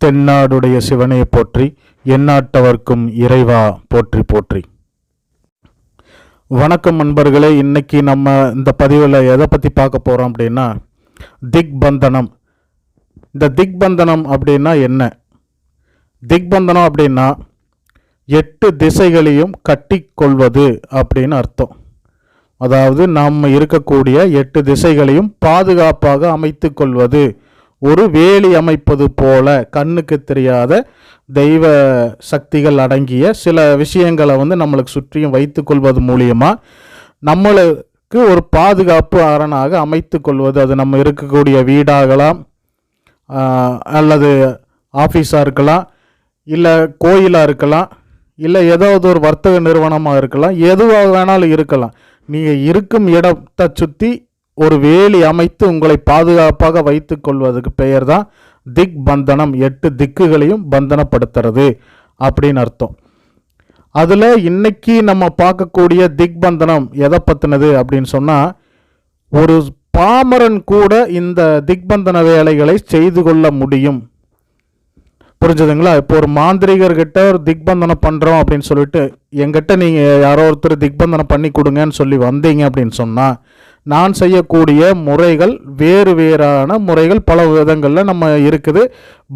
தென்னாடுடைய சிவனை போற்றி எந்நாட்டவர்க்கும் இறைவா போற்றி போற்றி. வணக்கம் நண்பர்களே இன்னைக்கு நம்ம இந்த பதிவில் எதை பற்றி பார்க்க போகிறோம் அப்படின்னா திக்பந்தனம். இந்த திக்பந்தனம் அப்படின்னா என்ன? திக்பந்தனம் அப்படின்னா எட்டு திசைகளையும் கட்டிக்கொள்வது அப்படின்னு அர்த்தம். அதாவது நாம் இருக்கக்கூடிய எட்டு திசைகளையும் பாதுகாப்பாக அமைத்து கொள்வது ஒரு வேலி அமைப்பது போல கண்ணுக்கு தெரியாத தெய்வ சக்திகள் அடங்கிய சில விஷயங்களை வந்து நம்மளுக்கு சுற்றியும் வைத்து கொள்வது மூலியமாக நம்மளுக்கு ஒரு பாதுகாப்பு அரணாக அமைத்து கொள்வது. அது நம்ம இருக்கக்கூடிய வீடாகலாம் அல்லது ஆஃபீஸாக இருக்கலாம் இல்லை கோயிலாக இருக்கலாம் இல்லை ஏதாவது ஒரு வர்த்தக நிறுவனமாக இருக்கலாம் எதுவாக வேணாலும் இருக்கலாம். நீங்கள் இருக்கும் இடத்தை சுற்றி ஒரு வேலி அமைத்து உங்களை பாதுகாப்பாக வைத்துக் கொள்வதுக்கு பெயர் தான் திக் பந்தனம் எட்டு திக்குகளையும் பந்தனப்படுத்துறது அப்படின்னு அர்த்தம். அதில் இன்னைக்கு நம்ம பார்க்கக்கூடிய திக் பந்தனம் எதை பற்றினது அப்படின்னு சொன்னால் ஒரு பாமரன் கூட இந்த திக்பந்தன வேலைகளை செய்து கொள்ள முடியும். புரிஞ்சுதுங்களா? இப்போ ஒரு மாந்திரிகர்கிட்ட ஒரு திக்பந்தனம் பண்ணுறோம் அப்படின்னு சொல்லிட்டு எங்கிட்ட நீங்கள் யாரோ ஒருத்தர் திக்பந்தனம் பண்ணி கொடுங்கன்னு சொல்லி வந்தீங்க அப்படின்னு சொன்னால் நான் செய்யக்கூடிய முறைகள் வேறு வேறான முறைகள் பல விதங்களில் நம்ம இருக்குது.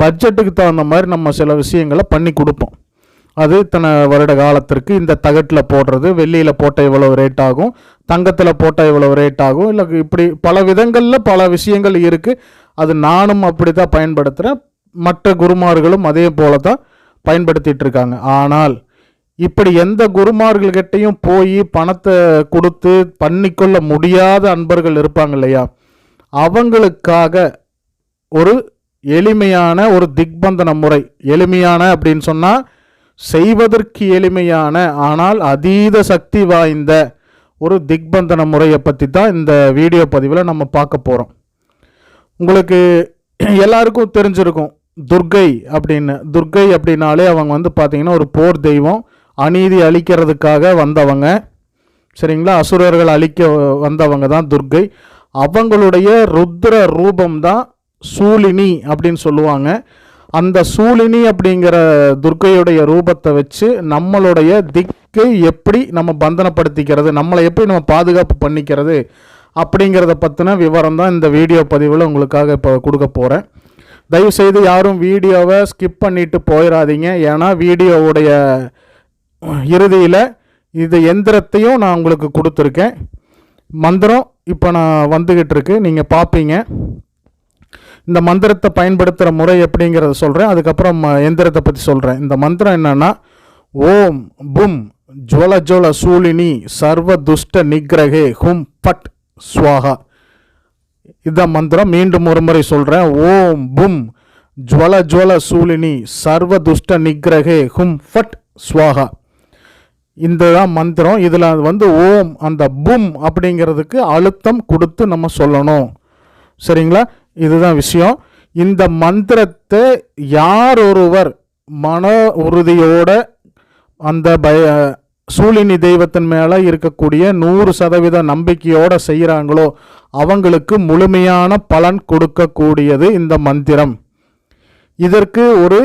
பட்ஜெட்டுக்கு தகுந்த மாதிரி நம்ம சில விஷயங்களை பண்ணி கொடுப்போம். அது இத்தனை வருட காலத்திற்கு இந்த தகட்டில் போடுறது வெள்ளியில் போட்டால் இவ்வளவு ரேட் ஆகும் தங்கத்தில் போட்டால் இவ்வளவு ரேட் ஆகும் இல்லை இப்படி பல விதங்களில் பல விஷயங்கள் இருக்குது அது நானும் அப்படி தான் பயன்படுத்துகிறேன் மற்ற குருமார்களும் அதே போல தான் பயன்படுத்திட்டு இருக்காங்க. ஆனால் இப்படி எந்த குருமார்கள்கிட்டையும் போய் பணத்தை கொடுத்து பண்ணிக்கொள்ள முடியாத அன்பர்கள் இருப்பாங்க இல்லையா? அவங்களுக்காக ஒரு எளிமையான ஒரு திக்பந்தன முறை. எளிமையான அப்படின்னு சொன்னால் செய்வதற்கு எளிமையான ஆனால் அதீத சக்தி வாய்ந்த ஒரு திக்பந்தன முறையை பற்றி தான் இந்த வீடியோ பதிவில் நம்ம பார்க்க போகிறோம் உங்களுக்கு எல்லாருக்கும் தெரிஞ்சிருக்கும் துர்கை அப்படின்னு. துர்கை அப்படின்னாலே அவங்க வந்து பார்த்திங்கன்னா ஒரு போர் தெய்வம். அநீதி அழிக்கிறதுக்காக வந்தவங்க சரிங்களா? அசுரர்கள் அழிக்க வந்தவங்க தான் துர்கை அவங்களுடைய ருத்ர ரூபம் தான் சூலினி அப்படின்னு சொல்லுவாங்க. அந்த சூலினி அப்படிங்கிற துர்க்கையுடைய ரூபத்தை வச்சு நம்மளுடைய திக்கை எப்படி நம்ம பந்தனப்படுத்திக்கிறது நம்மளை எப்படி நம்ம பாதுகாப்பு பண்ணிக்கிறது அப்படிங்கிறத பற்றின விவரம் தான் இந்த வீடியோ பதிவில் உங்களுக்காக இப்போ கொடுக்க போகிறேன் தயவுசெய்து யாரும் வீடியோவை ஸ்கிப் பண்ணிட்டு போயிடாதீங்க ஏன்னா வீடியோவுடைய இறுதியில் இது எந்திரத்தையும் நான் உங்களுக்கு கொடுத்துருக்கேன். மந்திரம் இப்போ நான் வந்துக்கிட்டு இருக்கு நீங்கள் பார்ப்பீங்க இந்த மந்திரத்தை பயன்படுத்துகிற முறை எப்படிங்கிறத சொல்கிறேன் அதுக்கப்புறம் எந்திரத்தை பற்றி சொல்கிறேன் இந்த மந்திரம் என்னென்னா ஓம் பும் ஜுவல ஜுவல சூலினி சர்வ துஷ்ட நிக்ரகே ஹும் பட் ஸ்வாகா இதான் மந்திரம் மீண்டும் ஒரு முறை சொல்கிறேன் ஓம் பும் ஜுவல ஜுவல சூலினி சர்வ துஷ்ட நிக்ரகே ஹும் ஃபட் ஸ்வாஹா. இந்த தான் மந்திரம். இதில் வந்து ஓம் அந்த பும் அப்படிங்கிறதுக்கு அழுத்தம் கொடுத்து நம்ம சொல்லணும். சரிங்களா? இதுதான் விஷயம். இந்த மந்திரத்தை யார் ஒருவர் மன உறுதியோட அந்த பய சூழினி தெய்வத்தின் மேலே இருக்கக்கூடிய நூறு சதவீத நம்பிக்கையோடு செய்கிறாங்களோ அவங்களுக்கு முழுமையான பலன் கொடுக்கக்கூடியது இந்த மந்திரம். இதற்கு ஒரு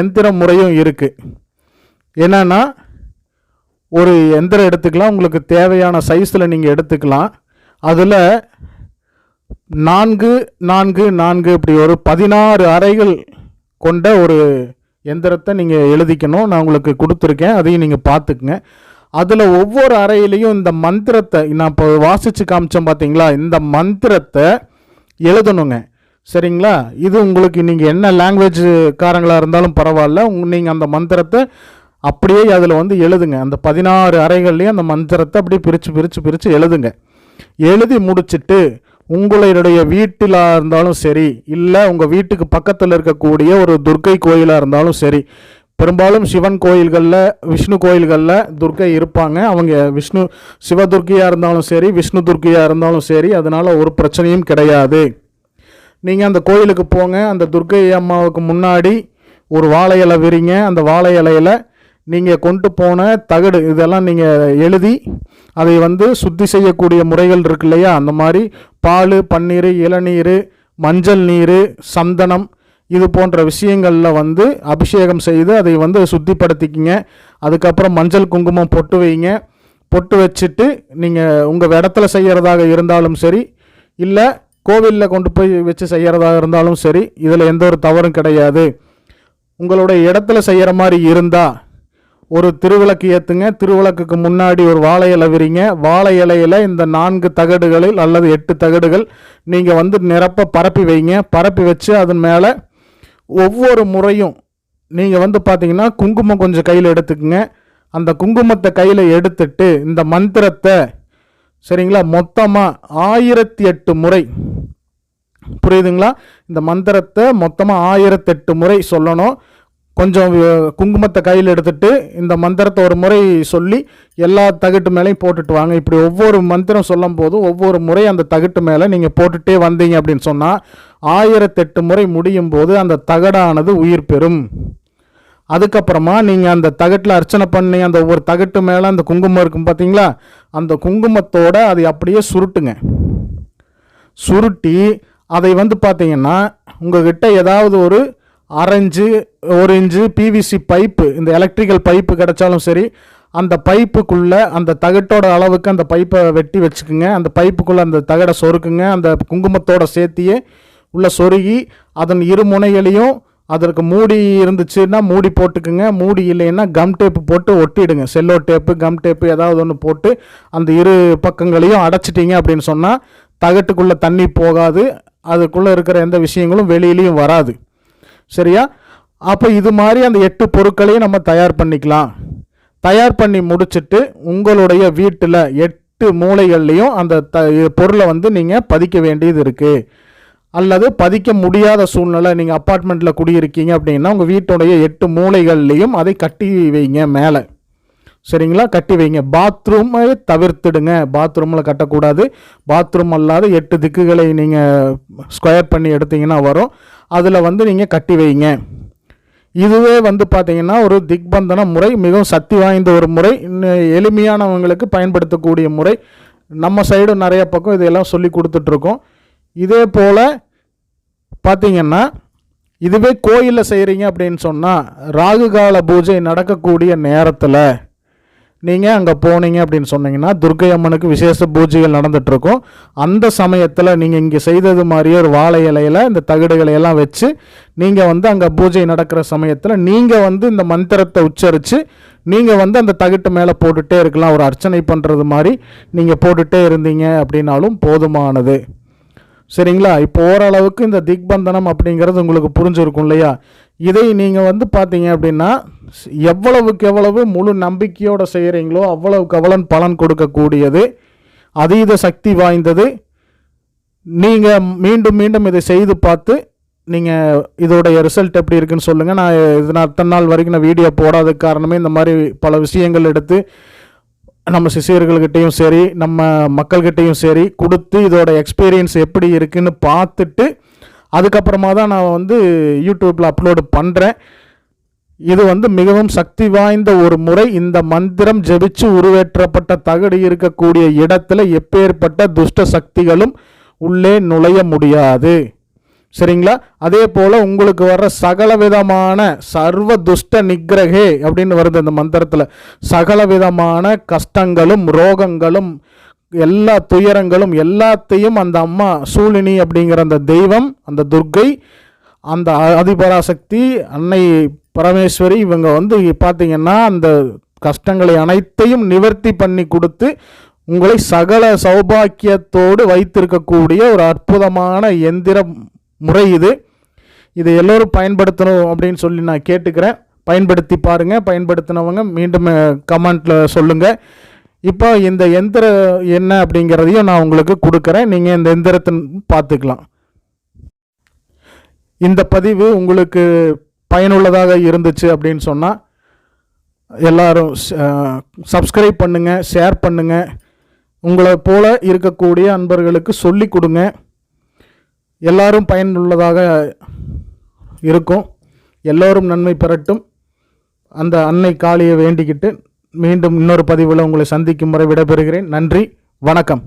எந்திர முறையும் இருக்குது என்னென்னா ஒரு எந்திரம் எடுத்துக்கலாம் உங்களுக்கு தேவையான சைஸில் நீங்கள் எடுத்துக்கலாம். அதில் நான்கு நான்கு நான்கு இப்படி ஒரு பதினாறு அறைகள் கொண்ட ஒரு எந்திரத்தை நீங்கள் எழுதிக்கணும். நான் உங்களுக்கு கொடுத்துருக்கேன் அதையும் நீங்கள் பார்த்துக்குங்க. அதில் ஒவ்வொரு அறையிலையும் இந்த மந்திரத்தை நான் இப்போ வாசித்து காமிச்சேன் பார்த்தீங்களா இந்த மந்திரத்தை எழுதணுங்க. சரிங்களா? இது உங்களுக்கு நீங்கள் என்ன லாங்குவேஜ் காரங்களாக இருந்தாலும் பரவாயில்ல. நீங்கள் அந்த மந்திரத்தை அப்படியே அதில் வந்து எழுதுங்க. அந்த பதினாறு அறைகள்லேயும் அந்த மந்திரத்தை அப்படியே பிரித்து பிரித்து பிரித்து எழுதுங்க. எழுதி முடிச்சுட்டு உங்களுடைய வீட்டிலாக இருந்தாலும் சரி இல்லை உங்கள் வீட்டுக்கு பக்கத்தில் இருக்கக்கூடிய ஒரு துர்க்கை கோயிலாக இருந்தாலும் சரி பெரும்பாலும் சிவன் கோயில்களில் விஷ்ணு கோயில்களில் துர்க்கை இருப்பாங்க. அவங்க விஷ்ணு சிவதுர்க்கையாக இருந்தாலும் சரி விஷ்ணு துர்க்கையாக இருந்தாலும் சரி அதனால் ஒரு பிரச்சனையும் கிடையாது. நீங்கள் அந்த கோயிலுக்கு போங்க. அந்த துர்க்கை அம்மாவுக்கு முன்னாடி ஒரு வாழை இலை விரிங்க. அந்த வாழை இலையில் நீங்கள் கொண்டு போன தகடு இதெல்லாம் நீங்கள் எழுதி அதை வந்து சுத்தி செய்யக்கூடிய முறைகள் இருக்கு இல்லையா? அந்த மாதிரி பால் பன்னீர் இளநீர் மஞ்சள் நீர் சந்தனம் இது போன்ற விஷயங்களில் வந்து அபிஷேகம் செய்து அதை வந்து சுத்திப்படுத்திக்கிங்க. அதுக்கப்புறம் மஞ்சள் குங்குமம் பொட்டு வைங்க. பொட்டு வச்சுட்டு நீங்கள் உங்கள் இடத்துல செய்கிறதாக இருந்தாலும் சரி இல்லை கோவிலில் கொண்டு போய் வச்சு செய்கிறதாக இருந்தாலும் சரி இதில் எந்த ஒரு தவறும் கிடையாது. உங்களுடைய இடத்துல செய்கிற மாதிரி இருந்தால் ஒரு திருவிளக்கு ஏற்றுங்க திருவிளக்குக்கு முன்னாடி ஒரு வாழை இலை விரிங்க. வாழை இலையில் இந்த நான்கு தகடுகளில் அல்லது எட்டு தகடுகள் நீங்கள் வந்து நிரப்ப பரப்பி வைங்க. பரப்பி வச்சு அதன் மேலே ஒவ்வொரு முறையும் நீங்கள் வந்து பார்த்தீங்கன்னா குங்குமம் கொஞ்சம் கையில் எடுத்துக்கங்க. அந்த குங்குமத்தை கையில் எடுத்துட்டு இந்த மந்திரத்தை சரிங்களா? மொத்தமாக ஆயிரத்தி எட்டு முறை. புரியுதுங்களா? இந்த மந்திரத்தை மொத்தமாக ஆயிரத்தெட்டு முறை சொல்லணும். கொஞ்சம் குங்குமத்தை கையில் எடுத்துட்டு இந்த மந்திரத்தை ஒரு முறை சொல்லி எல்லா தகட்டு மேலேயும் போட்டுட்டு வாங்க. இப்படி ஒவ்வொரு மந்திரம் சொல்லும் போதும் ஒவ்வொரு முறை அந்த தகட்டு மேலே நீங்கள் போட்டுட்டே வந்தீங்க அப்படின்னு சொன்னால் ஆயிரத்தெட்டு முறை முடியும் போது அந்த தகடானது உயிர் பெறும். அதுக்கப்புறமா நீங்கள் அந்த தகட்டில் அர்ச்சனை பண்ணி அந்த ஒவ்வொரு தகட்டு மேலே அந்த குங்குமம் இருக்கும் பார்த்தீங்களா அந்த குங்குமத்தோடு அதை அப்படியே சுருட்டுங்க. சுருட்டி அதை வந்து பார்த்தீங்கன்னா உங்ககிட்ட ஏதாவது ஒரு அரைஞ்சு ஒரு இன்ச்சு பிவிசி பைப்பு இந்த எலக்ட்ரிக்கல் பைப்பு கிடைச்சாலும் சரி அந்த பைப்புக்குள்ளே அந்த தகட்டோட அளவுக்கு அந்த பைப்பை வெட்டி வச்சுக்குங்க. அந்த பைப்புக்குள்ளே அந்த தகடை சொருக்குங்க. அந்த குங்குமத்தோட சேர்த்தியே உள்ளே சொருகி அதன் இரு முனைகளையும் அதற்கு மூடி இருந்துச்சுன்னா மூடி போட்டுக்குங்க. மூடி இல்லைன்னா கம் டேப்பு போட்டு ஒட்டிடுங்க. செல்லோ டேப்பு கம் டேப்பு ஏதாவது ஒன்று போட்டு அந்த இரு பக்கங்களையும் அடைச்சிட்டிங்க அப்படின்னு சொன்னால் தகட்டுக்குள்ளே தண்ணி போகாது. அதுக்குள்ளே இருக்கிற எந்த விஷயங்களும் வெளியிலையும் வராது. சரியா? அப்போ இது மாதிரி அந்த எட்டு பொருட்களையும் நம்ம தயார் பண்ணிக்கலாம். தயார் பண்ணி முடிச்சுட்டு உங்களுடைய வீட்டில் எட்டு மூளைகள்லேயும் அந்த த பொருளை வந்து நீங்கள் பதிக்க வேண்டியது இருக்குது அல்லது பதிக்க முடியாத சூழ்நிலை நீங்கள் அப்பார்ட்மெண்ட்டில் குடியிருக்கீங்க அப்படின்னா உங்கள் வீட்டுடைய எட்டு மூளைகள்லேயும் அதை கட்டி வைங்க மேலே. சரிங்களா? கட்டி வைங்க. பாத்ரூமை தவிர்த்துடுங்க. பாத்ரூமில் கட்டக்கூடாது. பாத்ரூம் அல்லாத எட்டு திக்குகளை நீங்கள் ஸ்கொயர் பண்ணி எடுத்தீங்கன்னா வரும். அதில் வந்து நீங்கள் கட்டி வைங்க. இதுவே வந்து பார்த்திங்கன்னா ஒரு திக்பந்தன முறை மிகவும் சக்தி வாய்ந்த ஒரு முறை இன்னும் எளிமையானவங்களுக்கு பயன்படுத்தக்கூடிய முறை. நம்ம சைடு நிறைய பக்கம் இதையெல்லாம் சொல்லி கொடுத்துட்ருக்கோம். இதே போல் பார்த்தீங்கன்னா இதுவே கோயிலில் செய்கிறீங்க அப்படின்னு சொன்னால் ராகு கால பூஜை நடக்கக்கூடிய நேரத்தில் நீங்கள் அங்கே போனீங்க அப்படின்னு சொன்னீங்கன்னா துர்க்கை அம்மனுக்கு விசேஷ பூஜைகள் நடந்துகிட்ருக்கும் அந்த சமயத்தில் நீங்கள் இங்கே செய்தது மாதிரியே ஒரு வாழை இலையில் இந்த தகடுகளை எல்லாம் வச்சு நீங்கள் வந்து அங்கே பூஜை நடக்கிற சமயத்தில் நீங்கள் வந்து இந்த மந்திரத்தை உச்சரித்து நீங்கள் வந்து அந்த தகட்டு மேலே போட்டுகிட்டே இருக்கலாம். ஒரு அர்ச்சனை பண்ணுறது மாதிரி நீங்கள் போட்டுகிட்டே இருந்தீங்க அப்படின்னாலும் போதுமானது. சரிங்களா? இப்போ ஓரளவுக்கு இந்த திக்பந்தனம் அப்படிங்கிறது உங்களுக்கு புரிஞ்சிருக்கும் இல்லையா? இதை நீங்கள் வந்து பார்த்தீங்க அப்படின்னா எவ்வளவுக்கு எவ்வளவு முழு நம்பிக்கையோடு செய்கிறீங்களோ அவ்வளவுக்கு அவ்வளவு பலன் கொடுக்கக்கூடியது அதீத சக்தி வாய்ந்தது. நீங்கள் மீண்டும் மீண்டும் இதை செய்து பார்த்து நீங்கள் இதோடைய ரிசல்ட் எப்படி இருக்குன்னு சொல்லுங்கள் நான் இது நான் அத்தனை நாள் வரைக்கும் நான் வீடியோ போடாத காரணமே இந்த மாதிரி பல விஷயங்கள் எடுத்து நம்ம சிஷியர்கள்கிட்டையும் சரி நம்ம மக்கள்கிட்டையும் சரி கொடுத்து இதோட எக்ஸ்பீரியன்ஸ் எப்படி இருக்குன்னு பார்த்துட்டு அதுக்கப்புறமா தான் நான் வந்து யூடியூப்பில் அப்லோடு பண்ணுறேன் இது வந்து மிகவும் சக்தி வாய்ந்த ஒரு முறை. இந்த மந்திரம் ஜெபிச்சு உருவேற்றப்பட்ட தகடு இருக்கக்கூடிய இடத்துல எப்பேற்பட்ட துஷ்ட சக்திகளும் உள்ளே நுழைய முடியாது. சரிங்களா? அதே போல் உங்களுக்கு வர்ற சகல விதமான சர்வ துஷ்ட நிக்கிரகே அப்படின்னு வருது இந்த மந்திரத்தில். சகல விதமான கஷ்டங்களும் ரோகங்களும் எல்லா துயரங்களும் எல்லாத்தையும் அந்த அம்மா சூழினி அப்படிங்கிற அந்த தெய்வம் அந்த துர்க்கை அந்த அதிபராசக்தி அன்னை பரமேஸ்வரி இவங்க வந்து பார்த்தீங்கன்னா அந்த கஷ்டங்களை அனைத்தையும் நிவர்த்தி பண்ணி கொடுத்து உங்களை சகல சௌபாக்கியத்தோடு வைத்திருக்கக்கூடிய ஒரு அற்புதமான எந்திர முறை இது. இதை எல்லோரும் பயன்படுத்தணும் அப்படின்னு சொல்லி நான் கேட்டுக்கிறேன். பயன்படுத்தி பாருங்கள் பயன்படுத்தினவங்க மீண்டும் கமெண்ட்டில் சொல்லுங்கள் இப்போ இந்த எந்திரம் என்ன அப்படிங்கிறதையும் நான் உங்களுக்கு கொடுக்குறேன். நீங்கள் இந்த எந்திரத்தின் பார்த்துக்கலாம். இந்த பதிவு உங்களுக்கு பயனுள்ளதாக இருந்துச்சு அப்படின்னு சொன்னால் எல்லாரும் சப்ஸ்கிரைப் பண்ணுங்கள் ஷேர் பண்ணுங்கள் உங்களை போல் இருக்கக்கூடிய அன்பர்களுக்கு சொல்லி கொடுங்க. எல்லாரும் பயனுள்ளதாக இருக்கும். எல்லோரும் நன்மை பெறட்டும். அந்த அன்னை காளியை வேண்டிக்கிட்டு மீண்டும் இன்னொரு பதிவில் உங்களை சந்திக்கும் முறை விடைபெறுகிறேன். நன்றி வணக்கம்.